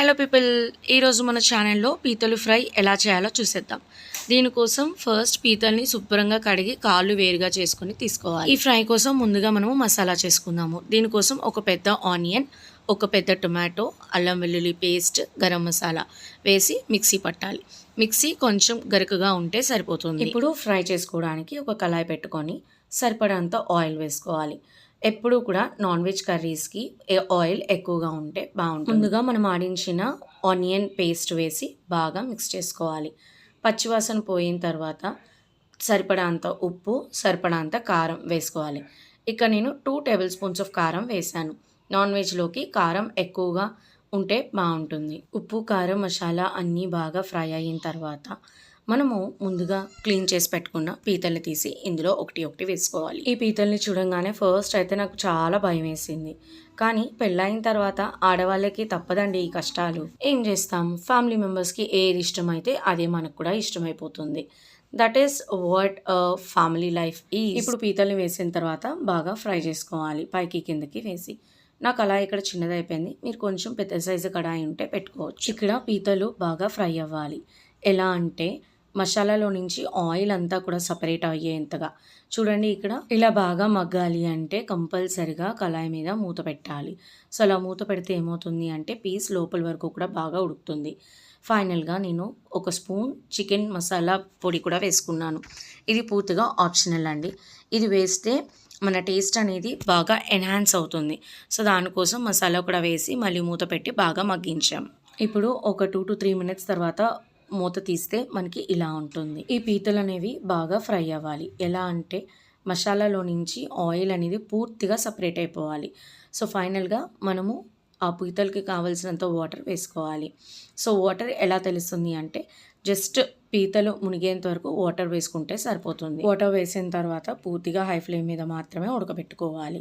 Hello people ఈరోజు మన ఛానల్లో పీతలు ఫ్రై ఎలా చేయాలో చూసేద్దాం. దీనికోసం ఫస్ట్ పీతల్ని శుభ్రంగా కడిగి కాళ్ళు వేరుగా చేసుకొని తీసుకోవాలి. ఈ ఫ్రై కోసం ముందుగా మనము మసాలా చేసుకుందాము. దీనికోసం ఒక పెద్ద ఆనియన్ ఒక పెద్ద టొమాటో అల్లం వెల్లుల్లి పేస్ట్ గరం మసాలా వేసి మిక్సీ పట్టాలి. మిక్సీ కొంచెం గరకగా ఉంటే సరిపోతుంది. ఇప్పుడు ఫ్రై చేసుకోవడానికి ఒక కళాయి పెట్టుకొని సరిపడంత ఆయిల్ వేసుకోవాలి. ఎప్పుడు కూడా నాన్ వెజ్ కర్రీస్కి ఆయిల్ ఎక్కువగా ఉంటే బాగుంటుంది. ముందుగా మనం ఆడించిన ఆనియన్ పేస్ట్ వేసి బాగా మిక్స్ చేసుకోవాలి. పచ్చివాసన పోయిన తర్వాత సరిపడాంత ఉప్పు సరిపడాంత కారం వేసుకోవాలి. ఇక నేను టూ టేబుల్ స్పూన్స్ ఆఫ్ కారం వేశాను నాన్ వెజ్లోకి కారం ఎక్కువగా ఉంటే బాగుంటుంది. ఉప్పు కారం మసాలా అన్నీ బాగా ఫ్రై అయిన తర్వాత మనము ముందుగా క్లీన్ చేసి పెట్టుకున్న పీతల్ని తీసి ఇందులో ఒకటి ఒకటి వేసుకోవాలి. ఈ పీతల్ని చూడంగానే ఫస్ట్ అయితే నాకు చాలా భయం వేసింది. కానీ పెళ్ళైన తర్వాత ఆడవాళ్ళకి తప్పదండి ఈ కష్టాలు. ఏం చేస్తాం? ఫ్యామిలీ మెంబర్స్కి ఏది ఇష్టమైతే అదే మనకు కూడా ఇష్టమైపోతుంది. That is what family life ఈ ఇప్పుడు పీతల్ని వేసిన తర్వాత బాగా ఫ్రై చేసుకోవాలి. పైకి కిందకి వేసి. నాకు అలా ఇక్కడ చిన్నది అయిపోయింది. మీరు కొంచెం పెద్ద సైజు కడాయి ఉంటే పెట్టుకోవచ్చు. ఇక్కడ పీతలు బాగా ఫ్రై అవ్వాలి. ఎలా అంటే మసాలాలో నుంచి ఆయిల్ అంతా కూడా సపరేట్ అయ్యేంతగా. చూడండి ఇక్కడ. ఇలా బాగా మగ్గాలి అంటే కంపల్సరిగా కళాయి మీద మూత పెట్టాలి. సో అలా మూత పెడితే ఏమవుతుంది అంటే పీస్ లోపల వరకు కూడా బాగా ఉడుకుతుంది. ఫైనల్గా నేను ఒక స్పూన్ చికెన్ మసాలా పొడి కూడా వేసుకున్నాను. ఇది పూర్తిగా ఆప్షనల్ అండి. ఇది వేస్తే మన టేస్ట్ అనేది బాగా ఎన్హాన్స్ అవుతుంది. సో దానికోసం మసాలా కూడా వేసి మళ్ళీ మూత పెట్టి బాగా మగ్గించాం. ఇప్పుడు ఒక టూ టు త్రీ మినిట్స్ తర్వాత మూత తీస్తే మనకి ఇలా ఉంటుంది. ఈ పీతలు అనేవి బాగా ఫ్రై అవ్వాలి. ఎలా అంటే మసాలాలో నుంచి ఆయిల్ అనేది పూర్తిగా సపరేట్ అయిపోవాలి. సో ఫైనల్గా మనము ఆ పీతలకి కావాల్సినంత వాటర్ వేసుకోవాలి. సో వాటర్ ఎలా తెలుస్తుంది అంటే జస్ట్ పీతలు మునిగేంత వరకు వాటర్ వేసుకుంటే సరిపోతుంది. వాటర్ వేసిన తర్వాత పూర్తిగా హై ఫ్లేమ్ మీద మాత్రమే ఉడకబెట్టుకోవాలి.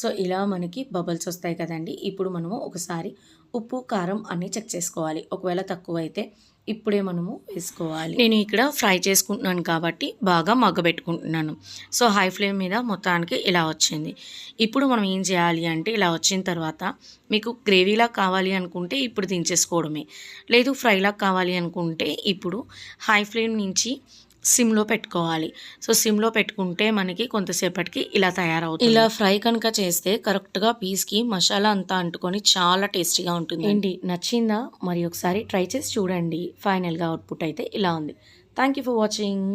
సో ఇలా మనకి బబుల్స్ వస్తాయి కదండి. ఇప్పుడు మనము ఒకసారి ఉప్పు కారం అన్నీ చెక్ చేసుకోవాలి. ఒకవేళ తక్కువ అయితే ఇప్పుడే మనము వేసుకోవాలి. నేను ఇక్కడ ఫ్రై చేసుకుంటున్నాను కాబట్టి బాగా మగ్గబెట్టుకుంటున్నాను. సో హై ఫ్లేమ్ మీద మొత్తానికి ఇలా వచ్చింది. ఇప్పుడు మనం ఏం చేయాలి అంటే ఇలా వచ్చిన తర్వాత మీకు గ్రేవీలా కావాలి అనుకుంటే ఇప్పుడు దించేసుకోవడమే. లేదు ఫ్రైలా కావాలి అనుకుంటే ఇప్పుడు హై ఫ్లేమ్ నుంచి సిమ్లో పెట్టుకోవాలి. సో సిమ్లో పెట్టుకుంటే మనకి కొంతసేపటికి ఇలా తయారవుతుంది. ఇలా ఫ్రై కనుక చేస్తే కరెక్ట్గా పీస్కి మసాలా అంతా అంటుకొని చాలా టేస్టీగా ఉంటుంది. ఏంటి? నచ్చిందా? మరి ఒకసారి ట్రై చేసి చూడండి. ఫైనల్గా అవుట్పుట్ అయితే ఇలా ఉంది. Thank you for watching